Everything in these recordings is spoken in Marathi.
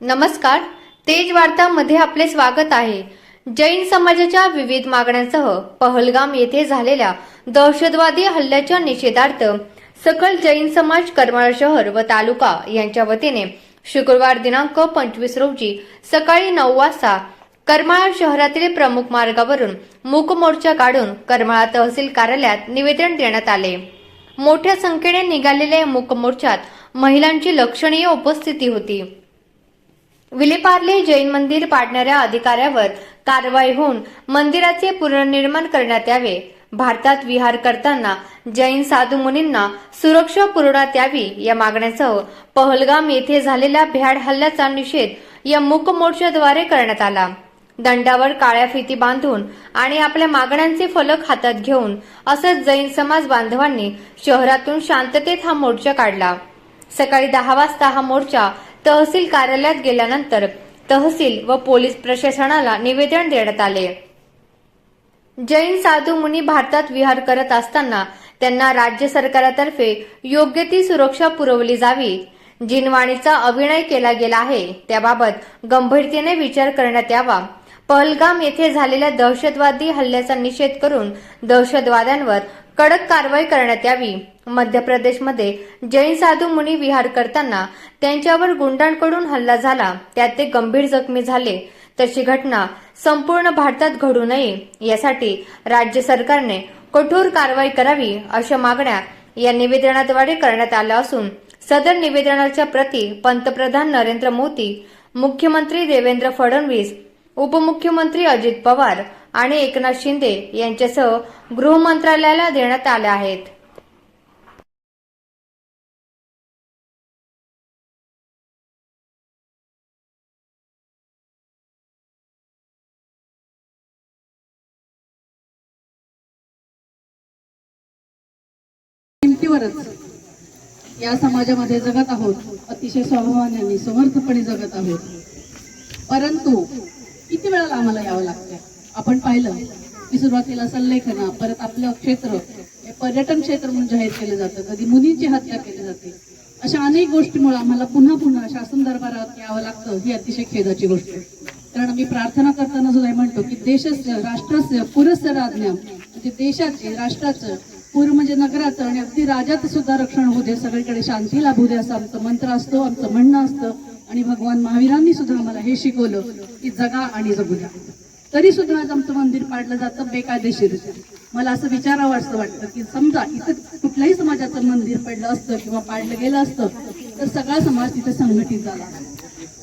नमस्कार. तेज वार्तामध्ये आपले स्वागत आहे. जैन समाजाच्या विविध मागण्यांसह पहलगाम येथे झालेल्या दहशतवादी हल्ल्याच्या निषेधार्थ सकल जैन समाज करमाळ शहर व तालुका यांच्या वतीने शुक्रवार दिनांक पंचवीस रोजी सकाळी नऊ वाजता करमाळा शहरातील प्रमुख मार्गावरून मूक मोर्चा काढून करमाळा तहसील कार्यालयात निवेदन देण्यात आले. मोठ्या संख्येने निघालेल्या मूक मोर्चात महिलांची लक्षणीय उपस्थिती होती. विलेपार्ले जैन मंदिर पाडणाऱ्या अधिकाऱ्यावर कारवाई होऊन मंदिराचे पुनर्निर्माण करण्यात यावे. भारतात विहार करताना जैन साधू मुनींना सुरक्षा पुरवण्यात यावी या मागण्यासह पहलगाम येथे झालेल्या भ्याड हल्ल्याचा निषेध या मूक मोर्चाद्वारे करण्यात आला. दंडावर काळ्या फिती बांधून आणि आपल्या मागण्यांचे फलक हातात घेऊन असंच जैन समाज बांधवांनी शहरातून शांततेत हा मोर्चा काढला. सकाळी दहा वाजता हा मोर्चा तहसील कार्यालयात गेल्यानंतर तहसील व पोलीस प्रशासनाला निवेदन देण्यात आले. जैन साधू मुनी भारतात विहार करत असताना त्यांना राज्य सरकारतर्फे योग्य ती सुरक्षा पुरवली जावी. जिनवाणीचा अभिनय केला गेला आहे त्याबाबत गंभीरतेने विचार करण्यात यावा. पहलगाम येथे झालेल्या दहशतवादी हल्ल्याचा निषेध करून दहशतवाद्यांवर कडक कारवाई करण्यात यावी. मध्य प्रदेशमध्ये जैन साधू मुनी विहार करताना त्यांच्यावर गुंडांकडून हल्ला झाला. त्यात ते गंभीर जखमी झाले. तशी घटना संपूर्ण भारतात घडू नये यासाठी राज्य सरकारने कठोर कारवाई करावी अशा मागण्या या निवेदनाद्वारे करण्यात आल्या असून सदर निवेदनाच्या प्रती पंतप्रधान नरेंद्र मोदी मुख्यमंत्री देवेंद्र फडणवीस उपमुख्यमंत्री अजित पवार आणि एकनाथ शिंदे यांच्यासह गृह मंत्रालयाला देण्यात आल्या आहेत. या समाजामध्ये जगत आहोत अतिशय स्वाभिमानाने समर्थपणे जगत आहोत. परंतु किती वेळाला आम्हाला यावं लागतं आपण पाहिलं की सुरुवातीला सल्लेखना परत आपलं क्षेत्र हे पर्यटन क्षेत्र म्हणून जाहीर केलं जातं. कधी मुलींची हत्या केली जाते. अशा अनेक गोष्टीमुळे आम्हाला पुन्हा पुन्हा शासन दरबारात यावं लागतं ही अतिशय खेदाची गोष्ट. आहे कारण आम्ही प्रार्थना करताना सुद्धा म्हणतो की देशाचं राष्ट्राचं पुरस्य राज्ञा. म्हणजे देशाचे राष्ट्राचं पूर म्हणजे नगराचं आणि अगदी राजाचं सुद्धा रक्षण होऊ दे सगळीकडे शांती लाभू दे असं आमचं मंत्र असतो आमचं म्हणणं असतं. आणि भगवान महावीरांनी सुद्धा आम्हाला हे शिकवलं की जगा आणि जगू द्या. तरी सुद्धा आज आमचं मंदिर पाडलं जातं बेकायदेशीर. मला असं विचारावं असं वाटतं की समजा इथं कुठल्याही समाजाचं मंदिर पडलं असतं किंवा पाडलं गेलं असतं तर सगळा समाज तिथे संघटित झाला.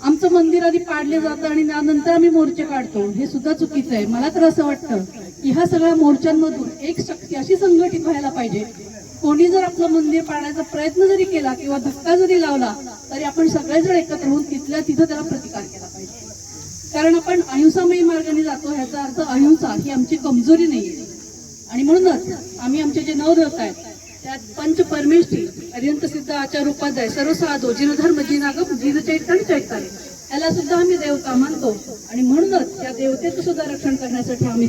आमचं मंदिर आधी पाडले जातं आणि त्यानंतर आम्ही मोर्चे काढतो. हे सुद्धा चुकीचं आहे. मला तर असं वाटतं की ह्या सगळ्या मोर्चांमधून एक शक्ती अशी संघटित व्हायला पाहिजे. कोणी जर आपलं मंदिर पाडण्याचा प्रयत्न जरी केला किंवा धक्का जरी लावला तरी आपण सगळेजण एकत्र होऊन तिथल्या तिथं त्याला प्रतिकार केला. कारण आपण अहिंसामयी मार्गाने जातो ह्याचा अर्थ अहिंसा ही आमची कमजोरी नाहीये. आणि म्हणूनच आम्ही आमचे जे नवदेवता आहेत त्यात पंच परमेष्ठी अरियंत सिद्ध आचार्य उपाध्याय सर्व साधो जिनधर्म जिनागम जिन चैतन्य चैतन्य. याला सुद्धा आम्ही देवता मानतो. आणि म्हणूनच त्या देवतेचं सुद्धा रक्षण करण्यासाठी आम्ही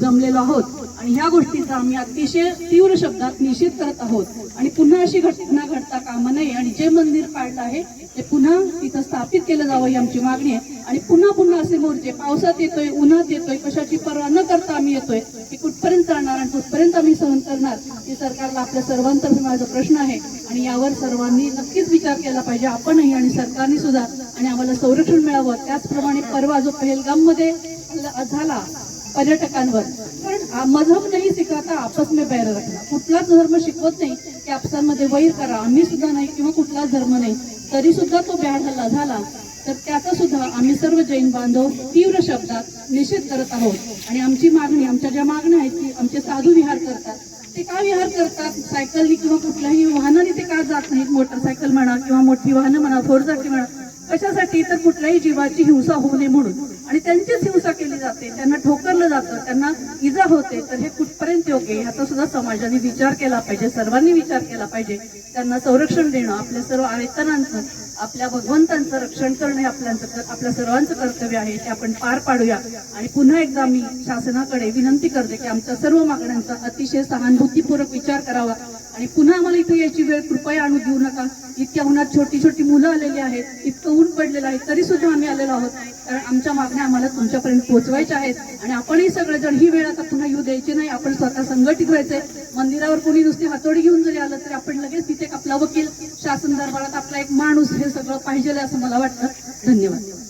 जमलेलो आहोत. आणि ह्या गोष्टीचा आम्ही अतिशय तीव्र शब्दात निषेध करत आहोत. आणि पुन्हा अशी घटना घडता कामा नये. आणि जे मंदिर पाडलं आहे ते पुन्हा तिथं स्थापित केलं जावं ही आमची मागणी आहे. आणि पुन्हा पुन्हा असे मोर्चे पावसात येतोय उन्हात येतोय कशाची पर्वा न करता आम्ही येतोय की कुठपर्यंत चालणार आणि कुठपर्यंत आम्ही सहन करणार हे सरकारला आपल्या सर्वांतर्फे माझा प्रश्न आहे. आणि यावर सर्वांनी नक्कीच विचार केला पाहिजे. आपणही आणि सरकारने सुद्धा आणि आम्हाला संरक्षण मिळावं. त्याचप्रमाणे परवा जो पहलगाममध्ये झाला पर्यटकांवर. कारण मजहब नाही शिकवता आपस में बैर रखना. कुठलाच धर्म शिकवत नाही की आपसांमध्ये वैर करा. आम्ही सुद्धा नाही किंवा कुठलाच धर्म नाही. तरी सुद्धा तो भ्याड हल्ला झाला. तर त्याचा सुद्धा आम्ही सर्व जैन बांधव तीव्र शब्दात निषेध करत आहोत. आणि आमची मागणी आमच्या ज्या मागण्या आहेत की आमचे साधू विहार करतात ते का विहार करतात? सायकलनी किंवा कुठल्याही वाहनाने ते का जात नाहीत? मोटरसायकल म्हणा किंवा मोठी वाहनं म्हणा फोरचाकी म्हणा. कशासाठी? तर कुठल्याही जीवाची हिंसा होऊ नये म्हणून. आणि त्यांचीच हिंसा केली जाते. त्यांना ठोकरलं जातं. त्यांना इजा होते. तर हे कुठपर्यंत योग्य आहे? ह्याचा सुद्धा समाजाने विचार केला पाहिजे. सर्वांनी विचार केला पाहिजे. त्यांना संरक्षण देणं आपल्या सर्व आयतनांचं आपल्या भगवंतांचं रक्षण करणे आपल्याचं आपल्या सर्वांचं कर्तव्य आहे ते आपण पार पाडूया. आणि पुन्हा एकदा मी शासनाकडे विनंती करते की आमच्या सर्व मागण्यांचा अतिशय सहानुभूतीपूर्वक विचार करावा. आणि पुन्हा आम्हाला इथे यायची वेळ कृपया आणू देऊ नका. इतक्या उन्हात छोटी छोटी मुलं आलेली आहेत इतकं ऊन पडलेलं आहे तरी सुद्धा आम्ही आलेलो आहोत. कारण आमच्या मागण्या आम्हाला तुमच्यापर्यंत पोहोचवायच्या आहेत. आणि आपणही सगळेजण ही वेळ आता पुन्हा येऊ द्यायची नाही. आपण स्वतः संघटित व्हायचंय. मंदिरावर कोणी नुसती हातोडी घेऊन जरी आलं तरी आपण लगेच तिथे एक आपला वकील शासन दरबारात आपला एक माणूस हे सगळं पाहिजे असं मला वाटतं. धन्यवाद.